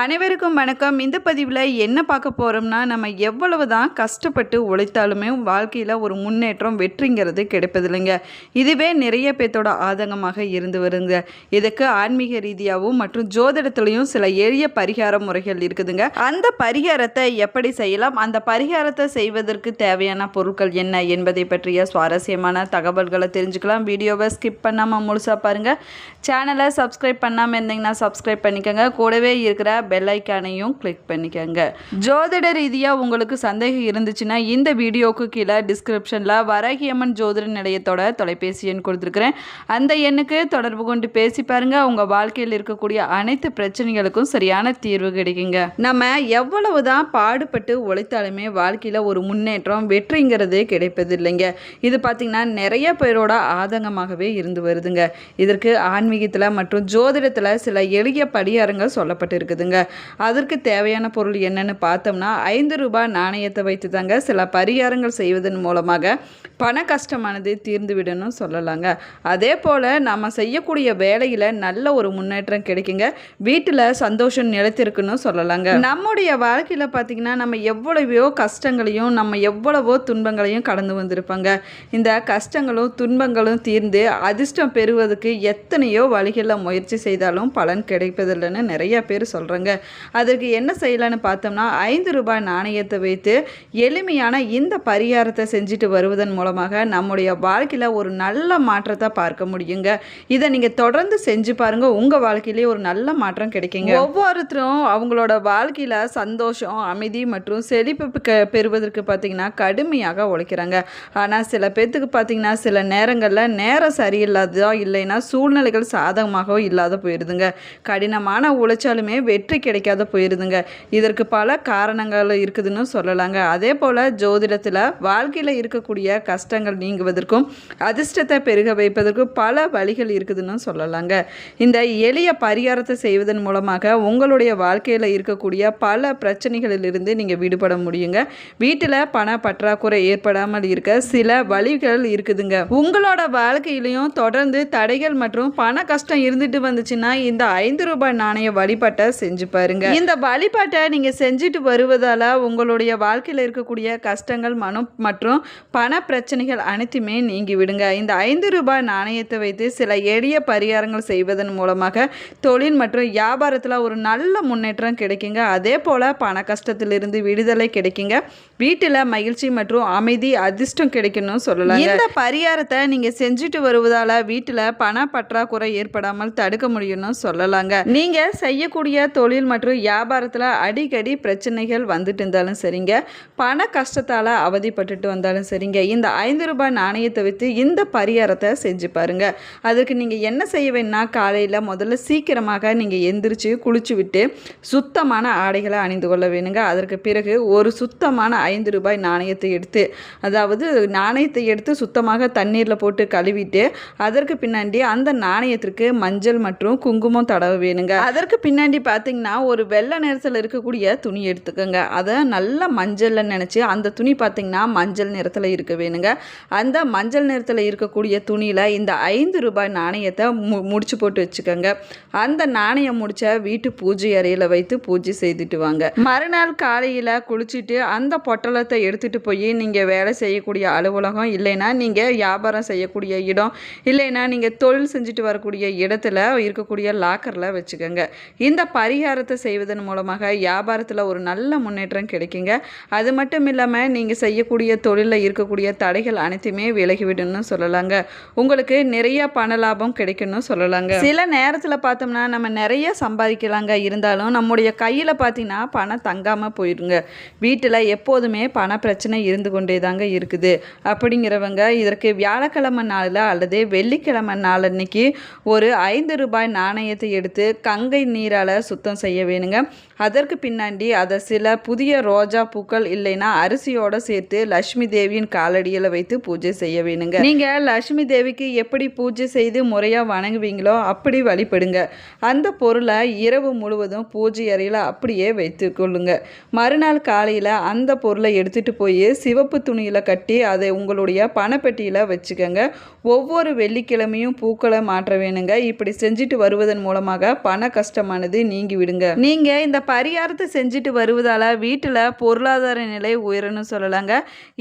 அனைவருக்கும் வணக்கம். இந்த பதிவில் என்ன பார்க்க போகிறோம்னா நம்ம எவ்வளவு தான் கஷ்டப்பட்டு உழைத்தாலுமே வாழ்க்கையில் ஒரு முன்னேற்றம் வெற்றிங்கிறது கிடைப்பதில்லைங்க. இதுவே நிறைய பேர்த்தோட ஆதங்கமாக இருந்து வருங்க. இதுக்கு ஆன்மீக ரீதியாகவும் மற்றும் ஜோதிடத்துலேயும் சில எளிய பரிகார முறைகள் இருக்குதுங்க. அந்த பரிகாரத்தை எப்படி செய்யலாம்? அந்த பரிகாரத்தை செய்வதற்கு தேவையான பொருட்கள் என்ன என்பதை பற்றிய சுவாரஸ்யமான தகவல்களை தெரிஞ்சுக்கலாம். வீடியோவை ஸ்கிப் பண்ணாமல் முழுசாக பாருங்கள் சேனலை சப்ஸ்கிரைப் பண்ணாமல் இருந்தீங்கன்னா சப்ஸ்கிரைப் பண்ணிக்கோங்க. கூடவே இருக்கிற பெல் ஐக்கானையும் கிளிக் பண்ணிக்கோங்க. ஜோதிட ரீதியாக உங்களுக்கு சந்தேகம் இருந்துச்சுன்னா இந்த வீடியோவுக்கு கீழே டிஸ்கிரிப்ஷனில் வரகியம்மன் ஜோதிட நிலையத்தோட தொலைபேசி எண் கொடுத்துருக்குறேன். அந்த எண்ணுக்கு தொடர்பு கொண்டு பேசி பாருங்கள் உங்கள் வாழ்க்கையில் இருக்கக்கூடிய அனைத்து பிரச்சனைகளுக்கும் சரியான தீர்வு கிடைக்குங்க. நம்ம எவ்வளவு தான் பாடுபட்டு உழைத்தாலுமே வாழ்க்கையில் ஒரு முன்னேற்றம் வெற்றிங்கிறது கிடைப்பதில்லைங்க. இது பார்த்திங்கன்னா நிறைய பேரோட ஆதங்கமாகவே இருந்து வருதுங்க. இதற்கு ஆன்மீகத்தில் மற்றும் ஜோதிடத்தில் சில எளிய படியாரங்கள் சொல்லப்பட்டிருக்குதுங்க. அதற்கு தேவையான பொருள் என்னன்னு பார்த்தோம்னா ஐந்து ரூபாய் நாணயத்தை வைத்து தாங்க சில பரிகாரங்கள் செய்வதன் மூலமாக பண கஷ்டமானது தீர்ந்து விடணும் சொல்லலாங்க. அதே போல் நம்ம செய்யக்கூடிய வேலையில் நல்ல ஒரு முன்னேற்றம் கிடைக்குங்க. வீட்டில் சந்தோஷம் நிலைத்திருக்குன்னு சொல்லலாங்க. நம்முடைய வாழ்க்கையில் பார்த்திங்கன்னா நம்ம எவ்வளவையோ கஷ்டங்களையும் நம்ம எவ்வளவோ துன்பங்களையும் கடந்து வந்திருப்பாங்க. இந்த கஷ்டங்களும் துன்பங்களும் தீர்ந்து அதிர்ஷ்டம் பெறுவதற்கு எத்தனையோ வழிகளில் முயற்சி செய்தாலும் பலன் கிடைப்பதில்லைன்னு நிறைய பேர் சொல்கிறாங்க அதற்கு என்ன செய்யலான்னு பார்த்தோம்னா ஐந்து ரூபாய் நாணயத்தை வைத்து எளிமையான இந்த பரிகாரத்தை செஞ்சுட்டு வருவதன் மூலம் மூலமாக நம்முடைய வாழ்க்கையில் ஒரு நல்ல மாற்றத்தை பார்க்க முடியுங்க. இதை நீங்கள் தொடர்ந்து செஞ்சு பாருங்கள் உங்கள் வாழ்க்கையிலேயே ஒரு நல்ல மாற்றம் கிடைக்குங்க. ஒவ்வொருத்தரும் அவங்களோட வாழ்க்கையில் சந்தோஷம் அமைதி மற்றும் செழிப்பு பெறுவதற்கு பார்த்தீங்கன்னா கடுமையாக உழைக்கிறாங்க. ஆனால் சில பேர்த்துக்கு பார்த்தீங்கன்னா சில நேரங்களில் நேரம் சரியில்லாததோ இல்லைன்னா சூழ்நிலைகள் சாதகமாகவோ இல்லாத போயிடுதுங்க கடினமான உழைச்சாலுமே வெற்றி கிடைக்காத போயிடுதுங்க இதற்கு பல காரணங்கள் இருக்குதுன்னு சொல்லலாங்க. அதே போல் ஜோதிடத்தில் வாழ்க்கையில் இருக்கக்கூடிய கஷ்டங்கள் நீங்குவதற்கும் அதிர்ஷ்டத்தை பெருக வைப்பதற்கும் பல வழிகள் இருக்குதுன்னு சொல்லலாங்க. இந்த எளிய பரிகாரத்தை செய்வதன் மூலமாக உங்களுடைய வாழ்க்கையில் இருக்கக்கூடிய பல பிரச்சனைகளிலிருந்து நீங்கள் விடுபட முடியுங்க. வீட்டில் பண பற்றாக்குறை ஏற்படாமல் இருக்க சில வழிகள் இருக்குதுங்க. உங்களோட வாழ்க்கையிலையும் தொடர்ந்து தடைகள் மற்றும் பண கஷ்டம் இருந்துட்டு வந்துச்சுன்னா இந்த ஐந்து ரூபாய் நாணய வழிபாட்டை செஞ்சு பாருங்க. இந்த வழிபாட்டை நீங்க செஞ்சுட்டு வருவதால உங்களுடைய வாழ்க்கையில் இருக்கக்கூடிய கஷ்டங்கள் மனம் மற்றும் பண பிரச்சனை பிரச்சனைகள் அனைத்துமே நீங்கி விடுங்க இந்த ஐந்து ரூபாய் நாணயத்தை வைத்து சில எளிய பரிகாரங்கள் செய்வதன் மூலமாக தொழில் மற்றும் வியாபாரத்தில் ஒரு நல்ல முன்னேற்றம் கிடைக்குங்க. அதே போல் பண கஷ்டத்திலிருந்து விடுதலை கிடைக்குங்க. வீட்டில் மகிழ்ச்சி மற்றும் அமைதி அதிர்ஷ்டம் கிடைக்கணும்னு சொல்லலாம் இந்த பரிகாரத்தை நீங்கள் செஞ்சுட்டு வருவதால் வீட்டில் பண பற்றாக்குறை ஏற்படாமல் தடுக்க முடியும்னு சொல்லலாங்க. நீங்கள் செய்யக்கூடிய தொழில் மற்றும் வியாபாரத்தில் அடிக்கடி பிரச்சனைகள் வந்துட்டு இருந்தாலும் சரிங்க. பண கஷ்டத்தால் அவதிப்பட்டுட்டு வந்தாலும் சரிங்க. இந்த ஐந்து ரூபாய் நாணயத்தை வைத்து இந்த பரிகாரத்தை செஞ்சு பாருங்க. அதுக்கு நீங்கள் என்ன செய்ய வேணும்னா காலையில் முதல்ல சீக்கிரமாக நீங்கள் எந்திரிச்சு குளிச்சு விட்டு சுத்தமான ஆடைகளை அணிந்து கொள்ள வேணுங்க. அதற்கு பிறகு ஒரு சுத்தமான ஐந்து ரூபாய் நாணயத்தை எடுத்து அதாவது நாணயத்தை எடுத்து சுத்தமாக தண்ணீரில் போட்டு கழுவிட்டு அதற்கு பின்னாடி அந்த நாணயத்திற்கு மஞ்சள் மற்றும் குங்குமம் தடவ வேணுங்க. அதற்கு பின்னாடி பார்த்தீங்கன்னா ஒரு வெள்ளை நிறத்தில் இருக்கக்கூடிய துணி எடுத்துக்கோங்க. அதை நல்லா மஞ்சளில் நினச்சி அந்த துணி பார்த்தீங்கன்னா மஞ்சள் நிறத்தில் இருக்க வேணுங்க. அந்த மஞ்சள் நிறத்தில் இருக்கக்கூடிய துணியில் இந்த ஐந்து ரூபாய் நாணயத்தை மு முடிச்சு போட்டு வச்சுக்கோங்க. அந்த நாணயம் முடிச்ச வீட்டு பூஜை அறையில் வைத்து பூஜை செய்துட்டு வாங்க. மறுநாள் காலையில் குளிச்சுட்டு அந்த பொட்டலத்தை எடுத்துகிட்டு போய் நீங்கள் வேலை செய்யக்கூடிய அலுவலகம் இல்லைன்னா நீங்கள் வியாபாரம் செய்யக்கூடிய இடம் இல்லைன்னா நீங்கள் தொழில் செஞ்சுட்டு வரக்கூடிய இடத்துல இருக்கக்கூடிய லாக்கரில் வச்சுக்கோங்க. இந்த பரிகாரத்தை செய்வதன் மூலமாக வியாபாரத்தில் ஒரு நல்ல முன்னேற்றம் கிடைக்குங்க. அது மட்டும் இல்லாமல் நீங்கள் செய்யக்கூடிய தொழிலில் இருக்கக்கூடிய தடைகள் அனைத்துமே விலகிவிடும்னு சொல்லலாங்க. உங்களுக்கு நிறைய பண லாபம் கிடைக்கும்னு சொல்லலாங்க. சில நேரத்தில் பார்த்தோம்னா நம்ம நிறைய சம்பாதிக்கலாங்க. இருந்தாலும் நம்முடைய கையில் பார்த்தீங்கன்னா பணம் தங்காமல் போயிடுங்க வீட்டில் எப்போதுமே பண பிரச்சனை இருந்து கொண்டே தாங்க இருக்குது. அப்படிங்கிறவங்க இதற்கு வியாழக்கிழமை நாளில் அல்லது வெள்ளிக்கிழமை நாள் அன்னைக்கு ஒரு ஐந்து ரூபாய் நாணயத்தை எடுத்து கங்கை நீரால் சுத்தம் செய்ய வேணுங்க. அதற்கு பின்னாடி அதை சில புதிய ரோஜா பூக்கள் இல்லைன்னா அரிசியோடு சேர்த்து லக்ஷ்மி தேவியின் காலடியில் மடியில் வைத்து பூஜை செய்ய வேணுங்க. நீங்கள் லட்சுமி தேவிக்கு எப்படி பூஜை செய்து முறையாக வணங்குவீங்களோ அப்படி வழிபடுங்க. அந்த பொருளை இரவு முழுவதும் பூஜை அறையில் அப்படியே வைத்து கொள்ளுங்க. மறுநாள் காலையில் அந்த பொருளை எடுத்துகிட்டு போய் சிவப்பு துணியில் கட்டி அதை உங்களுடைய பணப்பெட்டியில் வச்சுக்கோங்க. ஒவ்வொரு வெள்ளிக்கிழமையும் பூக்களை மாற்ற வேணுங்க. இப்படி செஞ்சுட்டு வருவதன் மூலமாக பண கஷ்டமானது நீங்கி விடுங்க. நீங்கள் இந்த பரிகாரத்தை செஞ்சுட்டு வருவதால் வீட்டில் பொருளாதார நிலை உயரணும் சொல்லலாங்க.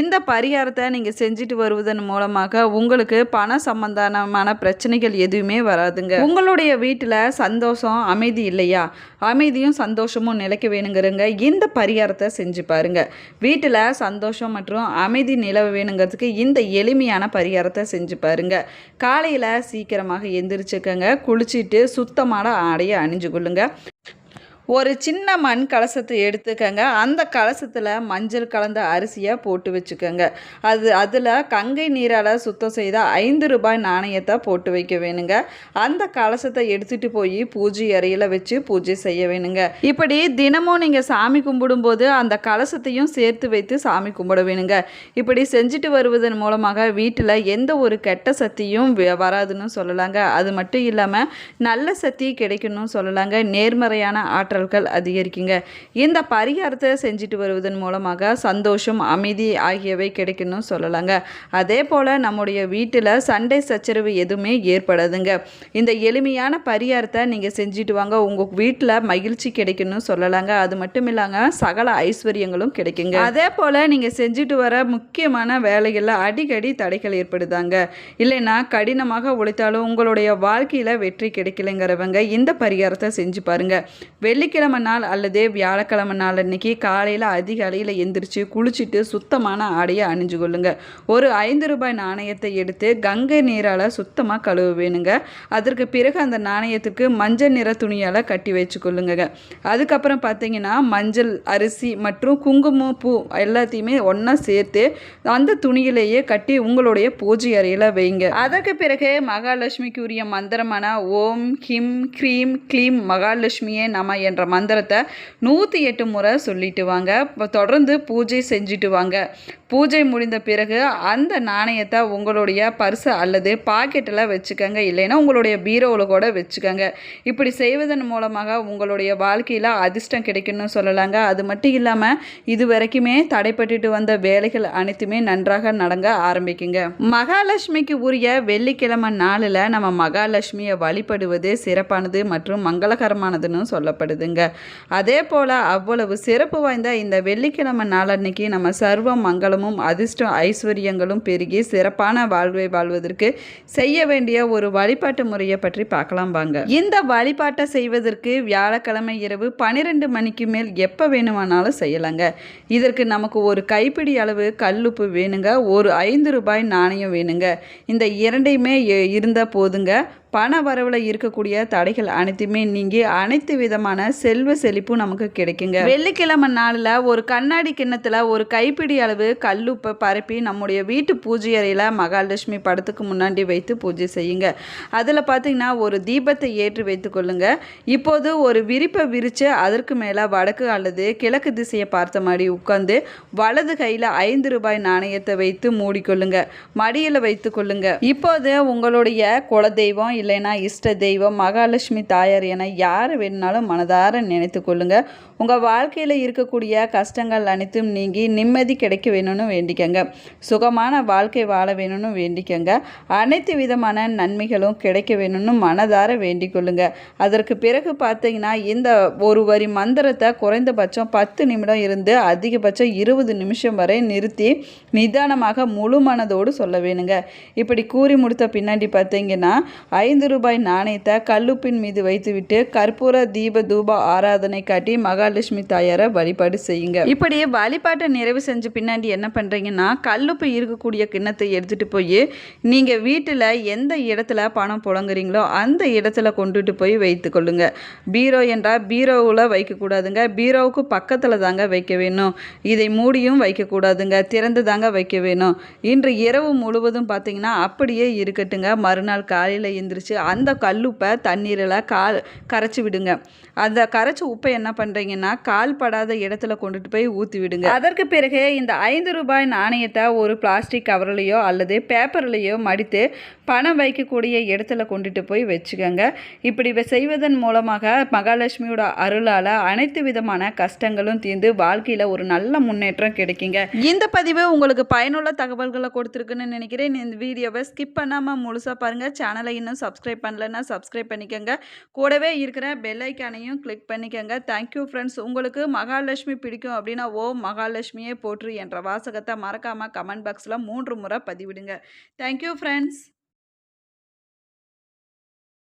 இந்த பரிகாரத்தை நீங்கள் செஞ்சுட்டு வருவதன் மூலமாக உங்களுக்கு பண சம்பந்தமான பிரச்சனைகள் எதுவுமே வராதுங்க. உங்களுடைய வீட்டில் சந்தோஷம் அமைதி இல்லையா? அமைதியும் சந்தோஷமும் நிலைக்க வேணுங்கிறங்க. இந்த பரிகாரத்தை செஞ்சு பாருங்க. வீட்டில் சந்தோஷம் மற்றும் அமைதி நிலவ வேணுங்கிறதுக்கு இந்த எளிமையான பரிகாரத்தை செஞ்சு பாருங்க. காலையில் சீக்கிரமாக எந்திரிச்சுக்கங்க. குளிச்சுட்டு சுத்தமான ஆடையை அணிஞ்சு கொள்ளுங்க. ஒரு சின்ன மண் கலசத்தை எடுத்துக்கங்க. அந்த கலசத்தில் மஞ்சள் கலந்த அரிசியை போட்டு வச்சுக்கோங்க. அது அதில் கங்கை நீரால் சுத்தம் செய்த ஐந்து ரூபாய் நாணயத்தை போட்டு வைக்க வேணுங்க. அந்த கலசத்தை எடுத்துகிட்டு போய் பூஜை அறையில் வச்சு பூஜை செய்ய வேணுங்க. இப்படி தினமும் நீங்கள் சாமி கும்பிடும்போது அந்த கலசத்தையும் சேர்த்து வைத்து சாமி கும்பிட வேணுங்க. இப்படி செஞ்சுட்டு வருவதன் மூலமாக வீட்டில் எந்த ஒரு கெட்ட சக்தியும் வ- வராதுன்னு சொல்லலாங்க. அது மட்டும் இல்லாமல் நல்ல சக்தி கிடைக்கணும்னு சொல்லலாங்க. நேர்மறையான ஆற்றல்கள் அதிகரிக்குங்க. இந்த பரிகாரத்தை செஞ்சுட்டு வருவதன் மூலமாக சந்தோஷம் அமைதி ஆகியவை கிடைக்கணும்னு சொல்லலாங்க. அதே போல் நம்முடைய வீட்டில் சண்டை சச்சரவு எதுவுமே ஏற்படாதுங்க. இந்த எளிமையான பரிகாரத்தை நீங்கள் செஞ்சுட்டு வாங்க. உங்கள் வீட்டில் மகிழ்ச்சி கிடைக்கணும்னு சொல்லலாங்க. அது மட்டும் இல்லாங்க சகல ஐஸ்வர்யங்களும் கிடைக்குங்க. அதே போல் நீங்கள் செஞ்சுட்டு வர முக்கியமான வேலைகளில் அடிக்கடி தடைகள் ஏற்படுதாங்க. இல்லைன்னா கடினமாக உழைத்தாலும் உங்களுடைய வாழ்க்கையில் வெற்றி கிடைக்கலைங்கிறவங்க இந்த பரிகாரத்தை செஞ்சு பாருங்க. வெள்ளிக்கிழமை நாள் அல்லது வியாழக்கிழமை நாள் அன்னைக்கு காலையில் அதிகாலையில் எந்திரிச்சு குளிச்சுட்டு சுத்தமான ஆடையை அணிஞ்சு கொள்ளுங்க. ஒரு ஐந்து ரூபாய் நாணயத்தை எடுத்து கங்கை நீரால் சுத்தமாக கழுவ வேணுங்க அதற்கு பிறகு அந்த நாணயத்துக்கு மஞ்சள் நிற துணியால் கட்டி வச்சுக்கொள்ளுங்க அதுக்கப்புறம் பார்த்தீங்கன்னா மஞ்சள் அரிசி மற்றும் குங்குமம் பூ எல்லாத்தையுமே ஒன்றா சேர்த்து அந்த துணியிலேயே கட்டி உங்களுடைய பூஜை அறையில் வைங்க. அதற்கு பிறகு மகாலட்சுமிக்கு உரிய மந்திரமான ஓம் ஹிம் க்ரீம் க்ளீம் மகாலட்சுமியே நம என்ற மந்திரத்தை நூற்றி எட்டு முறை சொல்லிட்டு வாங்க. தொடர்ந்து பூஜை செஞ்சுட்டு வாங்க. பூஜை முடிந்த பிறகு அந்த நாணயத்தை உங்களுடைய பர்ஸு அல்லது பாக்கெட்டில் வச்சுக்கோங்க. இல்லைன்னா உங்களுடைய பீரோவில் கூட வச்சுக்கோங்க. இப்படி செய்வதன் மூலமாக உங்களுடைய வாழ்க்கையில் அதிர்ஷ்டம் கிடைக்கும்னு சொல்லலாங்க. அது மட்டும் இல்லாமல் இது வரைக்குமே தடைப்பட்டுட்டு வந்த வேலைகள் அனைத்துமே நன்றாக நடங்க ஆரம்பிக்குங்க. மகாலட்சுமிக்கு உரிய வெள்ளிக்கிழமை நாளில் நம்ம மகாலட்சுமியை வழிபடுவது சிறப்பானது மற்றும் மங்களகரமானதுன்னு சொல்லப்படுது. சொல்லப்படுதுங்க அதே போல் அவ்வளவு சிறப்பு வாய்ந்த இந்த வெள்ளிக்கிழமை நாளன்னைக்கு நம்ம சர்வ மங்களமும் அதிர்ஷ்டம் ஐஸ்வர்யங்களும் பெருகி சிறப்பான வாழ்வை வாழ்வதற்கு செய்ய வேண்டிய ஒரு வழிபாட்டு முறையை பற்றி பார்க்கலாம் வாங்க. இந்த வழிபாட்டை செய்வதற்கு வியாழக்கிழமை இரவு பன்னிரெண்டு மணிக்கு மேல் எப்போ வேணுமானாலும் செய்யலாங்க. இதற்கு நமக்கு ஒரு கைப்பிடி அளவு கல்லுப்பு வேணுங்க. ஒரு ஐந்து ரூபாய் நாணயம் வேணுங்க. இந்த இரண்டையுமே இருந்தால் போதுங்க. பண வரவில் இருக்கக்கூடிய தடைகள் அனைத்துமே நீங்கி அனைத்து விதமான செல்வ செழிப்பும் நமக்கு கிடைக்குங்க. வெள்ளிக்கிழமை நாளில் ஒரு கண்ணாடி கிண்ணத்தில் ஒரு கைப்பிடி அளவு கல்லுப்பை பரப்பி நம்முடைய வீட்டு பூஜை அறையில் மகாலட்சுமி படத்துக்கு முன்னாடி வைத்து பூஜை செய்யுங்க. அதில் பார்த்தீங்கன்னா ஒரு தீபத்தை ஏற்றி வைத்துக்கொள்ளுங்க இப்போது ஒரு விரிப்பை விரித்து அதற்கு மேலே வடக்கு அல்லது கிழக்கு திசையை பார்த்த மாதிரி உட்காந்து வலது கையில் ஐந்து ரூபாய் நாணயத்தை வைத்து மூடிக்கொள்ளுங்க. மடியில் வைத்துக்கொள்ளுங்க இப்போது உங்களுடைய குலதெய்வம் இல்லைன்னா இஷ்ட தெய்வம் மகாலட்சுமி தாயார் என யார் வேணுனாலும் மனதார நினைத்து கொள்ளுங்க. உங்கள் வாழ்க்கையில் இருக்கக்கூடிய கஷ்டங்கள் அனைத்தும் நீங்கி நிம்மதி கிடைக்க வேணும்னு வேண்டிக்கங்க. சுகமான வாழ்க்கை வாழ வேணும்னு வேண்டிக்கங்க. அனைத்து விதமான நன்மைகளும் கிடைக்க வேணும்னு மனதார வேண்டிக் கொள்ளுங்க. அதற்கு பிறகு பார்த்தீங்கன்னா இந்த ஒரு வரி மந்திரத்தை குறைந்தபட்சம் பத்து நிமிடம் இருந்து அதிகபட்சம் இருபது நிமிஷம் வரை நிறுத்தி நிதானமாக முழு மனதோடு சொல்ல வேணுங்க. இப்படி கூறி முடித்த பின்னாடி பார்த்தீங்கன்னா ஐந்து ரூபாய் நாணயத்தை கல்லுப்பின் மீது வைத்துவிட்டு கற்பூர தீப தூப ஆராதனை காட்டி மகாலட்சுமி தாயாரை வழிபாடு செய்யுங்க. இப்படி வழிபாட்டை நிறைவு செஞ்ச பின்னாடி என்ன பண்ணுறீங்கன்னா கல்லுப்பு இருக்கக்கூடிய கிண்ணத்தை எடுத்துகிட்டு போய் நீங்கள் வீட்டில் எந்த இடத்துல பணம் புழங்குறீங்களோ அந்த இடத்துல கொண்டுட்டு போய் வைத்து கொள்ளுங்க. பீரோ என்றால் பீரோவில் வைக்கக்கூடாதுங்க. பீரோவுக்கு பக்கத்தில் தாங்க வைக்க வேணும். இதை மூடியும் வைக்கக்கூடாதுங்க. திறந்து தாங்க வைக்க வேணும். இன்று இரவு முழுவதும் பார்த்தீங்கன்னா அப்படியே இருக்கட்டுங்க. மறுநாள் காலையில் எந்திரி வந்துருச்சு. அந்த கல்லுப்பை தண்ணீரில் கால் கரைச்சி விடுங்க. அந்த கரைச்சி உப்பை என்ன பண்ணுறீங்கன்னா கால் படாத இடத்துல கொண்டுட்டு போய் ஊற்றி விடுங்க. அதற்கு பிறகு இந்த ஐந்து ரூபாய் நாணயத்தை ஒரு பிளாஸ்டிக் கவர்லேயோ அல்லது பேப்பர்லேயோ மடித்து பணம் வைக்கக்கூடிய இடத்துல கொண்டுட்டு போய் வச்சுக்கோங்க. இப்படி வ- செய்வதன் மூலமாக மகாலட்சுமியோட அருளால் அனைத்து விதமான கஷ்டங்களும் தீர்ந்து வாழ்க்கையில் ஒரு நல்ல முன்னேற்றம் கிடைக்குங்க. இந்த பதிவு உங்களுக்கு பயனுள்ள தகவல்களை கொடுத்துருக்குன்னு நினைக்கிறேன். இந்த வீடியோவை ஸ்கிப் பண்ணாமல் முழுசாக பாருங்கள் சேனலை இன்னும் சப்ஸ்கிரைப் பண்ணலன்னா சப்ஸ்கிரைப் பண்ணிக்கோங்க. கூடவே இருக்கிற பெல் ஐக்கானையும் கிளிக் பண்ணிக்கோங்க. தேங்க்யூ ஃப்ரெண்ட்ஸ் உங்களுக்கு மகாலட்சுமி பிடிக்கும் அப்படின்னா ஓ மகாலட்சுமியே போற்று என்ற வாசகத்தை மறக்காமல் கமெண்ட் பாக்ஸில் மூன்று முறை பதிவிடுங்க. Thank you friends